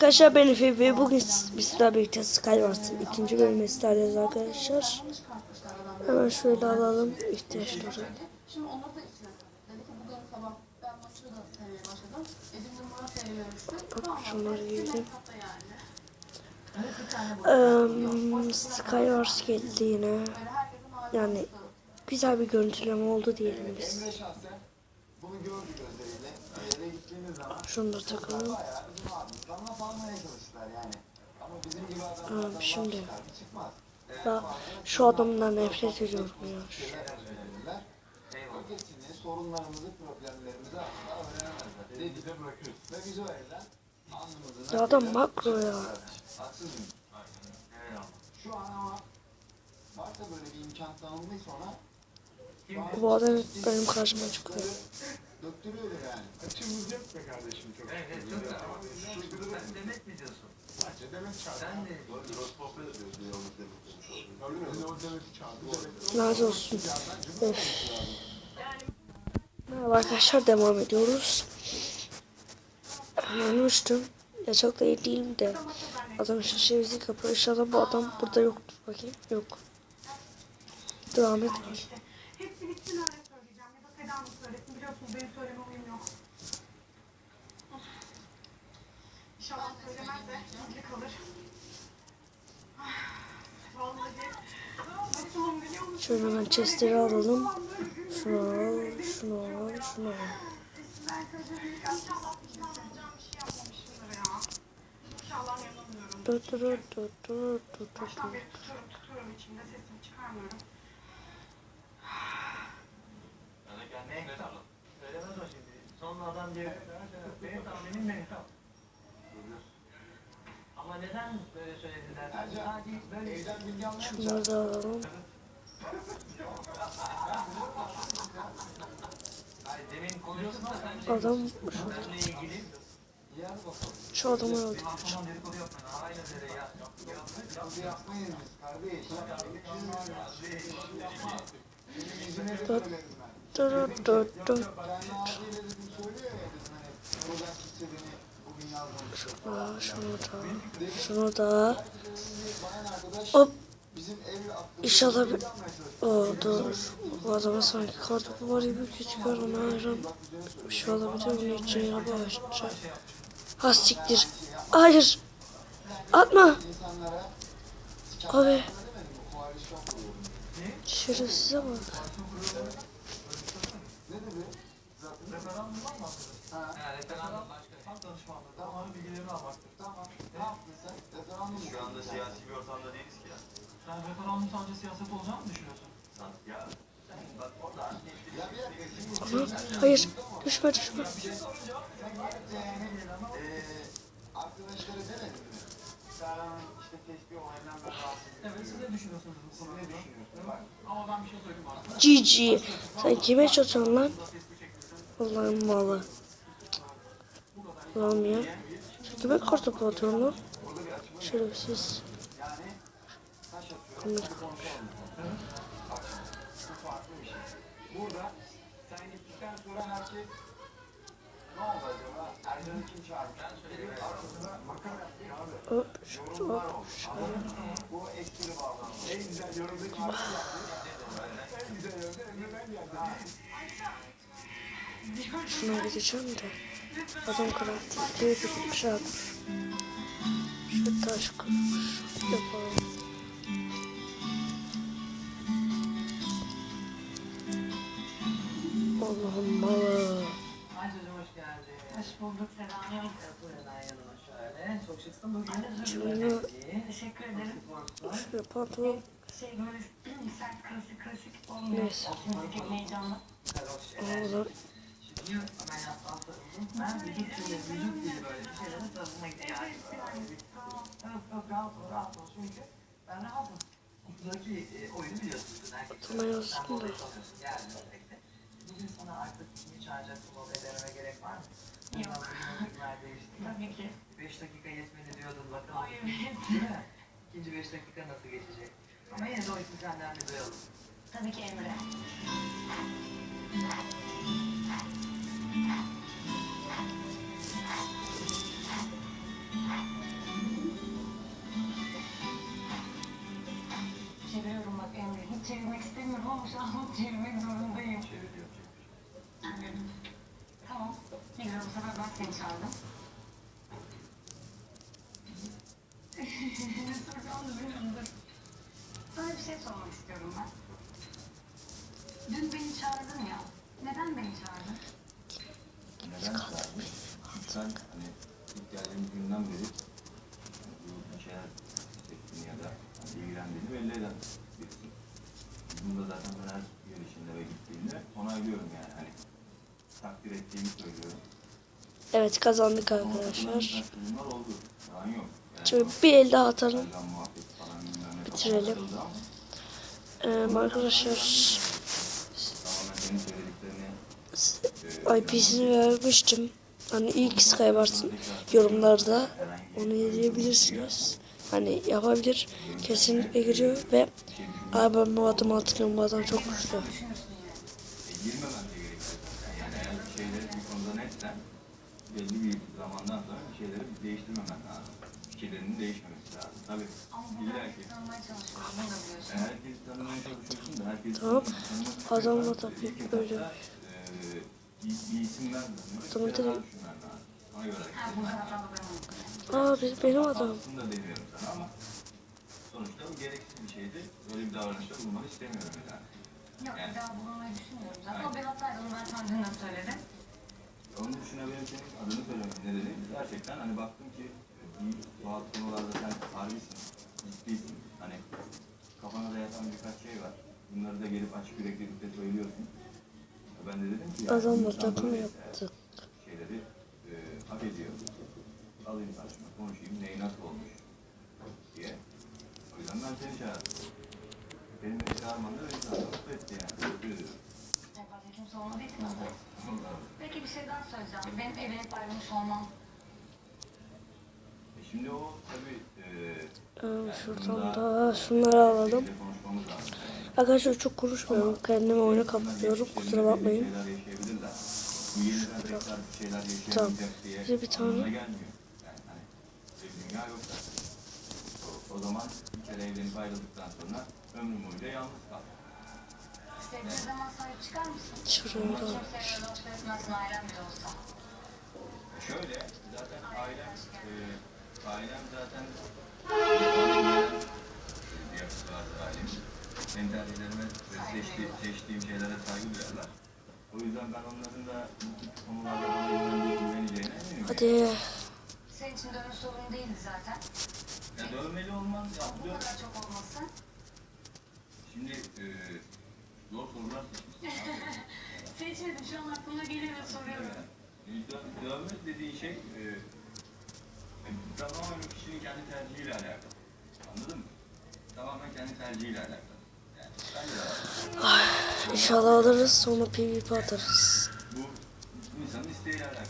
Arkadaşlar ben Efe ve bugün bizlerle birlikte Skywars'ın ikinci bölümü isterseniz arkadaşlar. Hemen şöyle alalım ihtiyaçları. Bak şunları yani. Um, Skywars geldi yine. Yani güzel bir görüntüleme oldu diyelim biz. Bunu gördü Şunu da takalım. laf şimdi. Da şu adamdan nefret ediyorum ya. Ya adam makro ya. Şu an ama varsa böyle bir imkan tanınmışsa ona Bu adam benim karşıma çıkıyor. Döktürüyordur yani. Açımız yok be kardeşim çok. Evet, çok da sen demek mi diyorsun? Sadece demek çağırdı. Sen de Öyle mi? O demeti çağırdı. Demek Nerede olsun. Öf. Merhaba arkadaşlar devam ediyoruz. Ölmüştüm. Ya çok da iyi değilim de. Adam şaşırtıcı kapıyor. İnşallah bu adam burada yoktur. Bakayım. Yok. Devam et. İşte hepsi bitsin Seda mı söylesin biliyorsunuz benim söyleme huyum yok. İnşallah söylemez de gizli kalır. Ah, Vallahi? Şöyle hemen chestleri alalım. Şunu al, şunu al, şunu al. Şey. Dur dur dur dur dur dur dur. Baştan beri tutuyorum tutuyorum içimde sesimi çıkarmıyorum. Söylemez o şimdi. Sonra adam diyor, benim tahminim Mehtap. Ama neden böyle söylediler? Sadece böyle Evden bilgi almaya Şunları da alalım. Adam şu adamı öldü. Tamam hani. Beni bugün yazmamış. Aa, şunu da. Şunu da. Hop. İnşallah bir... Oo dur. Bu adama sanki kartopu var gibi gözüküyor ona her an. Bir şey olabilir bunun için ya ağaçça. Ha siktir. Hayır. Atma. Abi. demedim bu Ne dedi? Referandumdan mı bahsediyorsun? Ha. Ha, referandum başka. Halk danışmanlığı. Tamam, bilgilerini almaktır. Tamam. Ne yaptın sen? Referandum? Şu anda siyasi bir ortamda değiliz ki ya. Sen referandum sadece siyaset olacağını mı düşünüyorsun? Sen ya sen bak orada Ya bir dakika. Şimdi Ana, hayır. Düşme düşme. Eee arkadaşlara demedin mi? Sen. Evet, siz ne düşünüyorsunuz bu Siz konuda? ne düşünüyorsunuz? Bak. Ama ben bir şey söyleyeyim artık. GG. Sen kime çatıyorsun lan? Allah'ın malı. Allah'ım ya. Sen kime kartopu atıyorsun lan? Şerefsiz. Yani taş atıyorum. Komik. Burada sen gittikten sonra herkes ne oldu acaba? Yaptım. Şuna gideceğim de. Adam karakter diye bir şey yapmış. Şu taş kırmış. Yapalım. Allah'ım malı. Bulduk. Çok. Şunu Teşekkür ederim. pantolon. Şey böyle sert klasik klasik olmuyor. Neyse. Şimdi çok heyecanlı. Erkek Atama yazdım da. Bugün sana artık kimi gerek var mı? Yok. Tabii ki. Beş dakika yetmedi diyordun bakalım. Ay evet. İkinci beş dakika nasıl geçecek? Ama yine de o yüzden senden bir duyalım. Tabii ki Emre. Çeviriyorum bak Emre. Hiç çevirmek istemiyorum ama şu an çevirmek Dün beni çağırdın ya. Neden beni çağırdın? Neden çağırdın? Sen hani ilk geldiğimiz günden beri hani bu şeyler hissettiğini ya da hani ilgilendiğini belli eden birisin. Bunu da zaten ben her gelişinde ve gittiğinde onaylıyorum yani hani takdir ettiğimi söylüyorum. Evet kazandık arkadaşlar. Şöyle bir el daha atalım. Bitirelim. Ee, arkadaşlar IP'sini vermiştim. Hani ilk Skywars'ın yorumlarda onu izleyebilirsiniz. Hani yapabilir. Kesinlikle giriyor ve Abi ben bu adamı hatırlıyorum bu adam çok güçlü. belli bir zamandan sonra bir şeyleri değiştirmemen lazım. Fikirlerinin değişmemesi lazım. Tabii. İlla ki. herkesi tanımaya çalışıyorsun da herkesi Tamam. Adamla da böyle. Bir, bir bir unuttum. Aa biz, benim adam. Aslında demiyorum sana ama sonuçta bu gereksiz bir şeydi. Böyle bir davranışta bulunmanı istemiyorum yani. Yok Yani- bir daha bulunmayı düşünmüyorum zaten. O bir hataydı onu ben de söyledim. Onun dışında benim senin adını söylemek nedeni gerçekten hani baktım ki bir bazı konularda sen harbisin, ciddisin. Hani kafana da yatan birkaç şey var. Bunları da gelip açık yüreklilikle söylüyorsun. Ben de dedim ki Adamla takım böyleyse yaptı. Şeyleri e, hak ediyor. Alayım karşıma konuşayım neyi nasıl olmuş diye. O yüzden ben seni çağırdım. Benim beni çağırman da beni çağırman mutlu etti yani. Teşekkür olmadığı için o da. Peki bir şey daha söyleyeceğim. Benim evlenip ayrılmış olmam. E şimdi o tabii e, Ee, şuradan da şunları alalım. Arkadaşlar çok konuşmuyorum. Kendime oyunu kapatıyorum. Kusura bakmayın. Tamam. Bir bir tane. O, zaman bir kere evlenip ayrıldıktan sonra ömrüm boyunca yalnız kal. Sevdiğin zaman sahip çıkar mısın? Şuraya da. Şöyle zaten ailem e, ailem zaten ailem benim tercihlerime ve seçti, seçtiğim şeylere saygı duyarlar. O yüzden ben onların da bu tip konularda bana güvendiği güveneceğine eminim. Hadi. Senin için dönüş sorun değildi zaten. Ya dövmeli olmaz ya. Bu kadar çok olmasın. Şimdi e, zor sorular seçmişsin. Seçmedim şu an aklıma ve soruyorum. E, dö- Dövme dediğin şey e, tamamen kişinin kendi tercihiyle alakalı. Anladın mı? Tamamen kendi tercihiyle alakalı. De var. İnşallah alırız sonra PvP atarız. Bu insanın isteğiyle alakalı.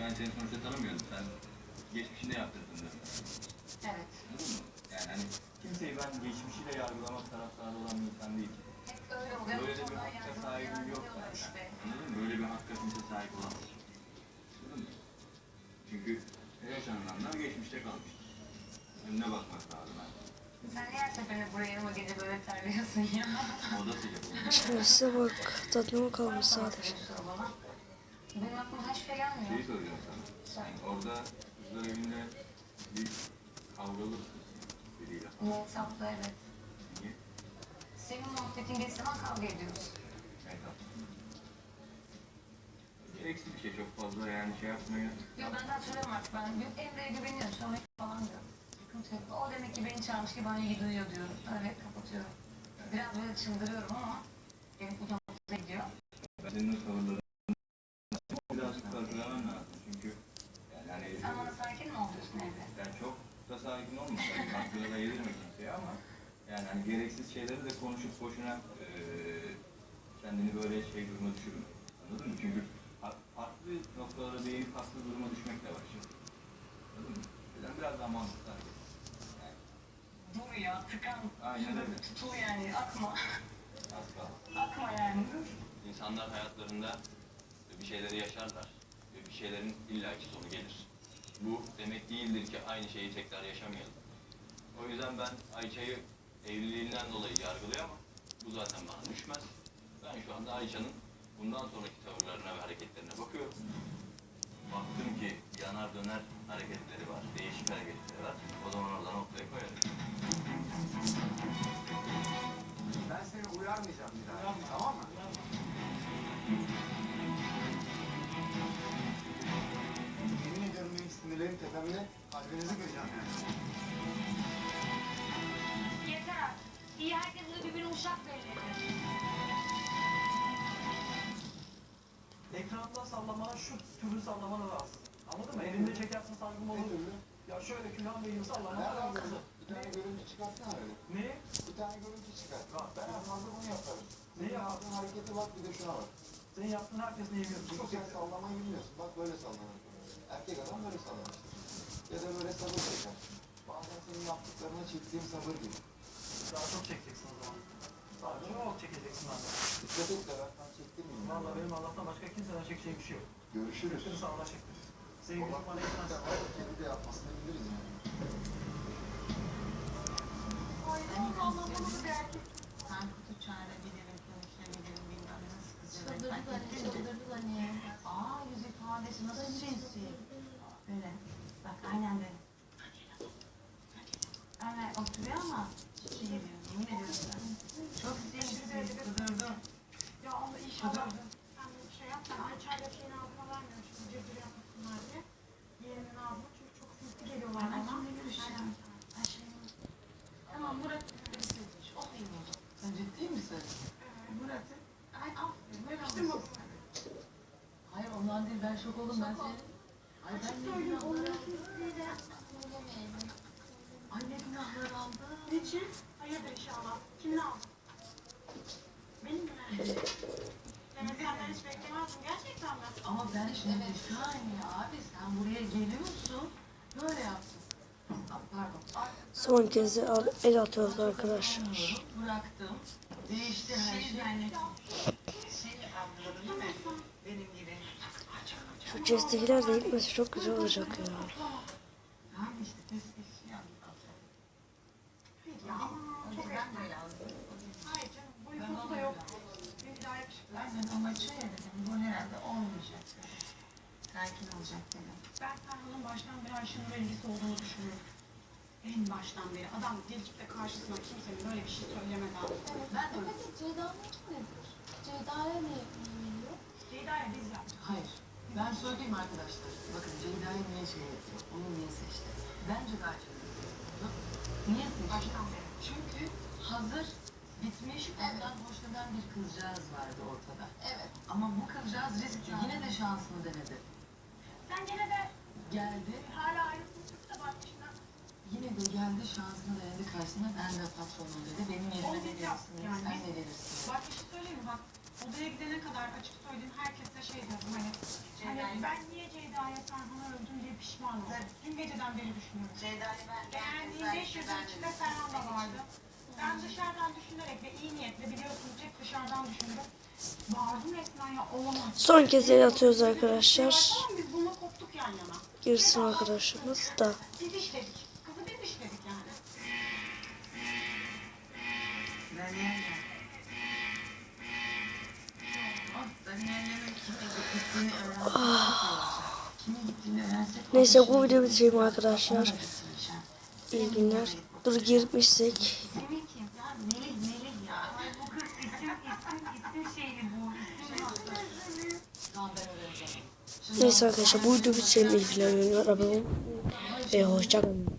Ben seni sonuçta tanımıyorum. Sen geçmişinde yaptırdın dövme. Evet. Anladın mı? Yani hani kimseyi ben geçmişiyle yargılamak taraftarı olan bir insan değil. Hep öyle oluyor. Böyle bir hakka sahibim yok. Anladın mı? Böyle bir hakka kimse sahip olamaz. Anladın mı? Çünkü yaşananlar geçmişte kalmış. Önüne bakmak lazım. Yani. Sen niye her seferinde buraya gece böyle terliyorsun ya? Bak tadına kalmış sadece. Benim aklıma hiçbir şey Şeyi gelmiyor. soracağım sana. Yani orada kızlar evinde bir kavgalı kız biriyle. Hesaplı evet. Niye? Senin muhabbetin geçse zaman kavga ediyoruz. Mehtap. Gereksiz bir şey çok fazla yani şey yapmaya. Yok ben de hatırlıyorum artık. Ben Emre'ye güveniyorum. Sonra falan diyorum. O demek ki beni çağırmış ki bana iyi duyuyor diyorum. Öyle kapatıyorum. Biraz böyle çıldırıyorum ama benim hoşuma gidiyor. Senin o tavırlarını biraz karşılaman lazım. Çünkü yani hani Sen bana sakin mi oluyorsun evde? yani çok da sakin olma tabii. Hakkını da yedirme kimseye ama yani hani gereksiz şeyleri de konuşup boşuna eee kendini böyle şey duruma düşürme. Anladın mı? Çünkü farklı noktalara değinip farklı duruma düşmek de var şimdi. Anladın mı? Biraz daha mantıklı. Yani Aynen Şurada tutul yani. Akma. Akma yani. İnsanlar hayatlarında bir şeyleri yaşarlar ve bir şeylerin illaki sonu gelir. Bu demek değildir ki aynı şeyi tekrar yaşamayalım. O yüzden ben Ayça'yı evliliğinden dolayı yargılayamam. Bu zaten bana düşmez. Ben şu anda Ayça'nın bundan sonraki tavırlarına ve hareketlerine bakıyorum. Baktım ki yanar döner hareketleri var, değişik hareketleri Anladın mı? Elinde çekersin sargım Ne olur. Ya şöyle külahın benim sallama? Bir tane görüntü çıkartsana öyle. Ne? Bir tane görüntü çıkart. Bak, Ben fazla bunu yaparım. Ne yaptığın harekete bak bir de şuna bak. Senin yaptığın herkes ne biliyor? Çünkü Çok sen sallamayı bilmiyorsun. Bak böyle sallanır. Erkek adam böyle sallanır. Ya da böyle sabır çeker. Bazen senin yaptıklarına çektiğim sabır gibi. Daha çok çekeceksin o zaman. Daha çok çekeceksin benden. Dikkat et de ben çektirmeyeyim. Valla benim Allah'tan başka kimseden çekeceğim bir şey yok. Görüşürüz. Seni sağla çektir. Gücün bana yetmez. kendi de yapmasını biliriz yani. Aa yüz ifadesi nasıl sinsi. Böyle. Bak aynen böyle. Evet oturuyor ama şey diyor, yemin ediyorum. Çok sinsi, kudurdu. Ya Allah inşallah sen bir şey yap. Ben Ayça'yla şeyin ağzına vermiyorum. Şimdi cırcır yapmasınlar diye. Yeğenin ağzına çünkü çok sinsi geliyorlar Ben bana. kimle görüşeceğim? Ay şey Tamam Murat birisi O benim olacak. Sen ciddi misin? Murat'ı? Ay aferin. Böyle Yapıştırma olmasın. Hayır ondan değil ben seni. Ay ben ne Söyleyeyim onun günahlar sinsiyle. Ay ne günahlar aldım. Niçin? Hayırdır inşallah. Kimin aldı? Benim mi? Demek senden hiç beklemezdim. Gerçekten mi? Ama ben şimdi bir saniye abi sen buraya geliyorsun. Böyle yapsın. Aa, Pardon. Son kez el- atıyoruz arkadaşlar. Bıraktım. Değişti her şey. Şey Şu chest'tekiler de gitmesi çok güzel olacak ya. Sakin olacak. Ben Serhan'ın baştan beri Ayşe'nin ilgisi olduğunu düşünüyorum. En baştan beri. Adam gelip de karşısına kimsenin böyle bir şey söylemeden. Ben de Peki Ceyda'nın nedir? Ceyda'ya ne? Ceyda'ya biz yaptık. Hayır. Ben söyleyeyim arkadaşlar. Bakın Ceyda'yı niye şey yapıyor? Onu niye seçti? Bence daha çok. Niye seçti? Çünkü hazır bitmiş, ondan hoşlanan bir kızcağız vardı ortada. Evet. Ama bu kızcağız riskli. Yine de şansını denedi. Sen gene de Geldi, hala ayrısını sıktı bak başına. yine de geldi şansını denedi karşısına. Ben de patronum dedi. Benim yerime ne yani. sen ne verirsin? Bak bir şey söyleyeyim mi? Bak odaya gidene kadar açık söyleyeyim herkese şey diyordum hani. Hani ben niye Ceyda'ya Serhan'ı öldüm diye pişman oldum. Dün geceden beri düşünüyorum. Ceyda'yı ben Beğendiğim 500'ün içinde Serhan da vardı. Ben dışarıdan düşünerek ve iyi niyetle biliyorsunuz hep dışarıdan düşündüm. Bağırdım resmen ya olamaz. Son kez el atıyoruz arkadaşlar. Biz bununla koptuk yan yana. Girsin arkadaşımız da. Biz işledik. Kızı biz işledik yani. Daniel'le. Oh, Daniel'lerin kime gittiğini öğrensek çok iyi olacak. Kime gittiğini öğrensek Neyse o bu videoyu bitireyim arkadaşlar. İyi günler. Dur girmişsek. Neyse arkadaşlar bu videoyu bitirelim. İyi günler. Ve hoşçakalın.